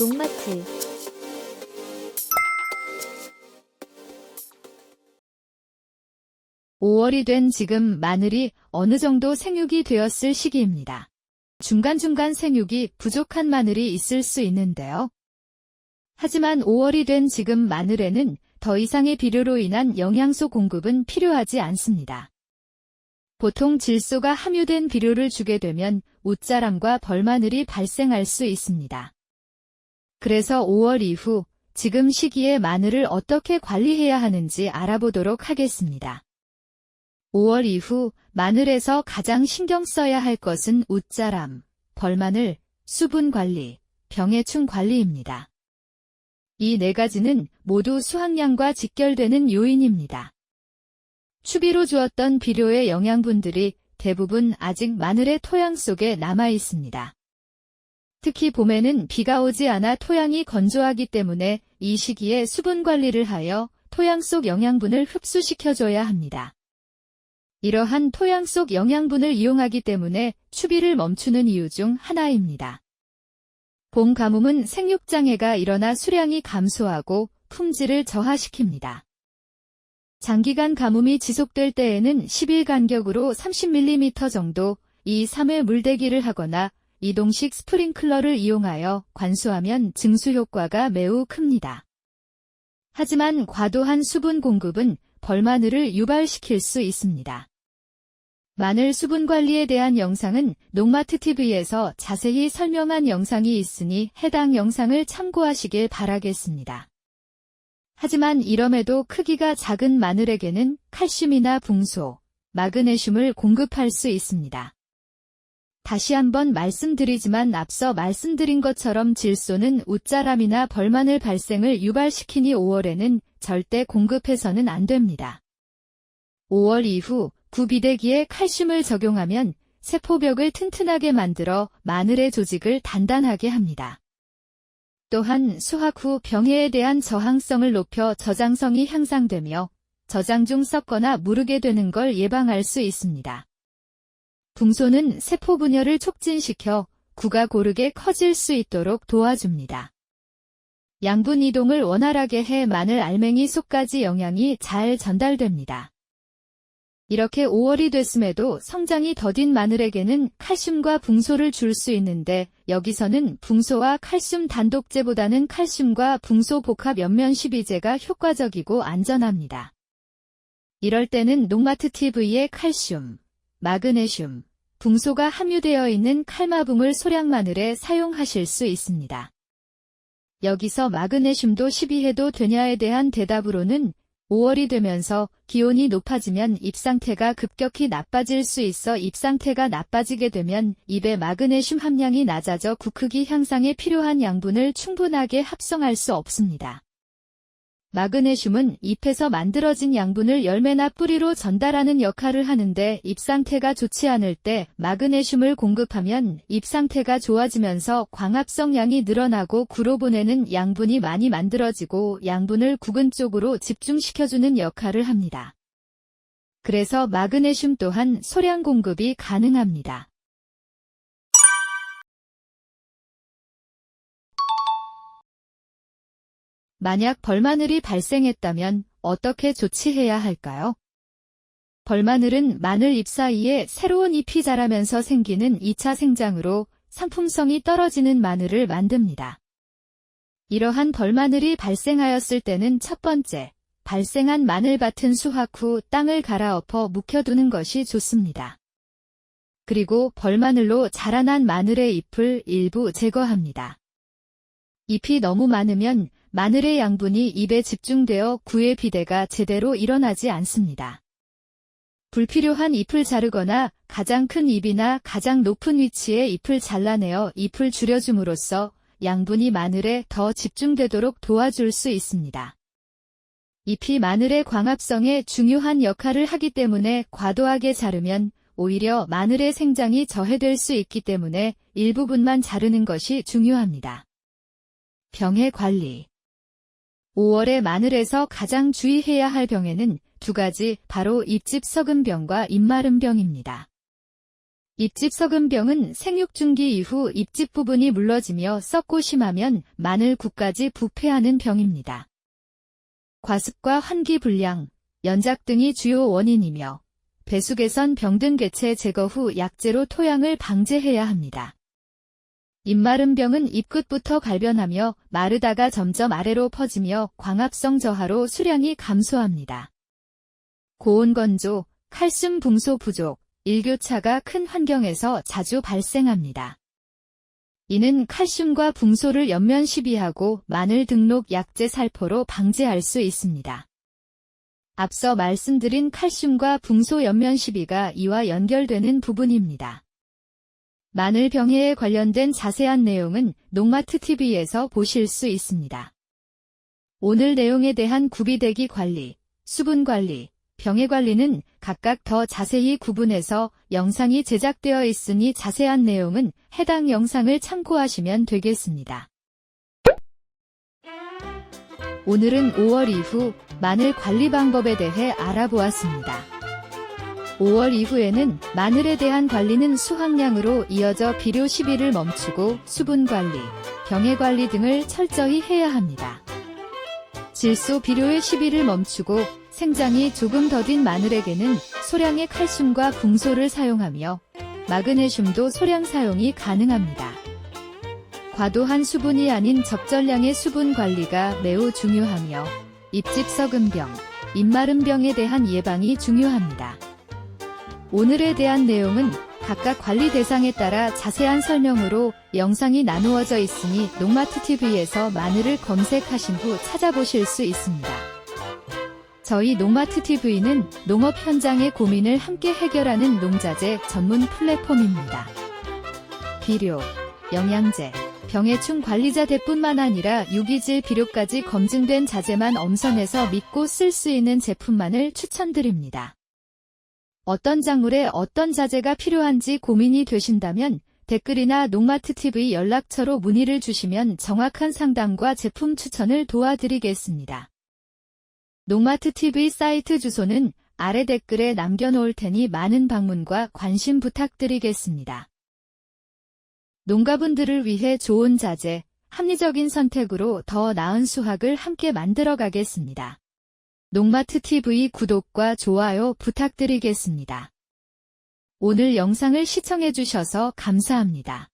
농마트 오월이된 지금 마늘이 어느 정도 생육이 되었을 시기입니다. 중간중간 생육이 부족한 마늘이 있을 수 있는데요. 하지만 5월이 된 지금 마늘에는 더 이상의 비료로 인한 영양소 공급은 필요하지 않습니다. 보통 질소가 함유된 비료를 주게 되면 웃자람과 벌마늘이 발생할 수 있습니다. 그래서 5월 이후 지금 시기에 마늘을 어떻게 관리해야 하는지 알아보도록 하겠습니다. 5월 이후 마늘에서 가장 신경 써야 할 것은 웃자람, 벌마늘, 수분 관리, 병해충 관리입니다. 이 네 가지는 모두 수확량과 직결되는 요인입니다. 추비로 주었던 비료의 영양분들이 대부분 아직 마늘의 토양 속에 남아 있습니다. 특히 봄에는 비가 오지 않아 토양이 건조하기 때문에 이 시기에 수분 관리를 하여 토양 속 영양분을 흡수시켜줘야 합니다. 이러한 토양 속 영양분을 이용하기 때문에 추비를 멈추는 이유 중 하나입니다. 봄 가뭄은 생육장애가 일어나 수량이 감소하고 품질을 저하시킵니다. 장기간 가뭄이 지속될 때에는 10일 간격으로 30mm 정도 2, 3회 물대기를 하거나 이동식 스프링클러를 이용하여 관수하면 증수 효과가 매우 큽니다. 하지만 과도한 수분 공급은 벌마늘을 유발시킬 수 있습니다. 마늘 수분 관리에 대한 영상은 농마트 TV에서 자세히 설명한 영상이 있으니 해당 영상을 참고하시길 바라겠습니다. 하지만 이럼에도 크기가 작은 마늘에게는 칼슘이나 붕소, 마그네슘을 공급할 수 있습니다. 다시 한번 말씀드리지만 앞서 말씀드린 것처럼 질소는 웃자람이나 벌마늘 발생을 유발시키니 5월에는 절대 공급해서는 안 됩니다. 5월 이후 구비대기에 칼슘을 적용하면 세포벽을 튼튼하게 만들어 마늘의 조직을 단단하게 합니다. 또한 수확 후 병해에 대한 저항성을 높여 저장성이 향상되며 저장 중 썩거나 무르게 되는 걸 예방할 수 있습니다. 붕소는 세포 분열을 촉진시켜 구가 고르게 커질 수 있도록 도와줍니다. 양분 이동을 원활하게 해 마늘 알맹이 속까지 영양이 잘 전달됩니다. 이렇게 5월이 됐음에도 성장이 더딘 마늘에게는 칼슘과 붕소를 줄 수 있는데 여기서는 붕소와 칼슘 단독제보다는 칼슘과 붕소 복합 연면 12제가 효과적이고 안전합니다. 이럴 때는 농마트 TV에 칼슘, 마그네슘, 붕소가 함유되어 있는 칼마붕을 소량 마늘에 사용하실 수 있습니다. 여기서 마그네슘도 12해도 되냐에 대한 대답으로는 5월이 되면서 기온이 높아지면 잎 상태가 급격히 나빠질 수 있어 잎 상태가 나빠지게 되면 잎의 마그네슘 함량이 낮아져 구 크기 향상에 필요한 양분을 충분하게 합성할 수 없습니다. 마그네슘은 잎에서 만들어진 양분을 열매나 뿌리로 전달하는 역할을 하는데 잎 상태가 좋지 않을 때 마그네슘을 공급하면 잎 상태가 좋아지면서 광합성량이 늘어나고 구로 보내는 양분이 많이 만들어지고 양분을 구근 쪽으로 집중시켜주는 역할을 합니다. 그래서 마그네슘 또한 소량 공급이 가능합니다. 만약 벌마늘이 발생했다면 어떻게 조치해야 할까요? 벌마늘은 마늘 잎 사이에 새로운 잎이 자라면서 생기는 2차 생장으로 상품성이 떨어지는 마늘을 만듭니다. 이러한 벌마늘이 발생하였을 때는 첫 번째, 발생한 마늘밭은 수확 후 땅을 갈아엎어 묵혀두는 것이 좋습니다. 그리고 벌마늘로 자라난 마늘의 잎을 일부 제거합니다. 잎이 너무 많으면 마늘의 양분이 입에 집중되어 구의 비대가 제대로 일어나지 않습니다. 불필요한 잎을 자르거나 가장 큰 잎이나 가장 높은 위치에 잎을 잘라내어 잎을 줄여줌으로써 양분이 마늘에 더 집중되도록 도와줄 수 있습니다. 잎이 마늘의 광합성에 중요한 역할을 하기 때문에 과도하게 자르면 오히려 마늘의 생장이 저해될 수 있기 때문에 일부분만 자르는 것이 중요합니다. 병의 관리 5월에 마늘에서 가장 주의해야 할 병에는 두 가지 바로 잎집 썩은 병과 잎마른 병입니다. 잎집 썩은병은 생육중기 이후 잎집 부분이 물러지며 썩고 심하면 마늘국까지 부패하는 병입니다. 과습과 환기 불량, 연작 등이 주요 원인이며 배수개선 병등 개체 제거 후 약재로 토양을 방제해야 합니다. 잎마른 병은 잎끝부터 갈변하며 마르다가 점점 아래로 퍼지며 광합성 저하로 수량이 감소합니다. 고온 건조, 칼슘 붕소 부족, 일교차가 큰 환경에서 자주 발생합니다. 이는 칼슘과 붕소를 연면 시비하고 마늘 등록 약재 살포로 방지할 수 있습니다. 앞서 말씀드린 칼슘과 붕소 연면 시비가 이와 연결되는 부분입니다. 마늘 병해에 관련된 자세한 내용은 농마트 TV에서 보실 수 있습니다. 오늘 내용에 대한 구비대기 관리, 수분 관리, 병해 관리는 각각 더 자세히 구분해서 영상이 제작되어 있으니 자세한 내용은 해당 영상을 참고하시면 되겠습니다. 오늘은 5월 이후 마늘 관리 방법에 대해 알아보았습니다. 5월 이후에는 마늘에 대한 관리는 수확량으로 이어져 비료 시비를 멈추고 수분 관리, 병해 관리 등을 철저히 해야 합니다. 질소 비료의 시비를 멈추고 생장이 조금 더딘 마늘에게는 소량의 칼슘과 붕소를 사용하며 마그네슘도 소량 사용이 가능합니다. 과도한 수분이 아닌 적절량의 수분 관리가 매우 중요하며 잎집 썩은 병, 잎마른 병에 대한 예방이 중요합니다. 오늘에 대한 내용은 각각 관리 대상에 따라 자세한 설명으로 영상이 나누어져 있으니 농마트 TV에서 마늘을 검색하신 후 찾아보실 수 있습니다. 저희 농마트 TV는 농업 현장의 고민을 함께 해결하는 농자재 전문 플랫폼입니다. 비료, 영양제, 병해충 관리자재뿐만 아니라 유기질 비료까지 검증된 자재만 엄선해서 믿고 쓸 수 있는 제품만을 추천드립니다. 어떤 작물에 어떤 자재가 필요한지 고민이 되신다면 댓글이나 농마트 TV 연락처로 문의를 주시면 정확한 상담과 제품 추천을 도와드리겠습니다. 농마트 TV 사이트 주소는 아래 댓글에 남겨놓을 테니 많은 방문과 관심 부탁드리겠습니다. 농가분들을 위해 좋은 자재, 합리적인 선택으로 더 나은 수확을 함께 만들어 가겠습니다. 농마트 TV 구독과 좋아요 부탁드리겠습니다. 오늘 영상을 시청해주셔서 감사합니다.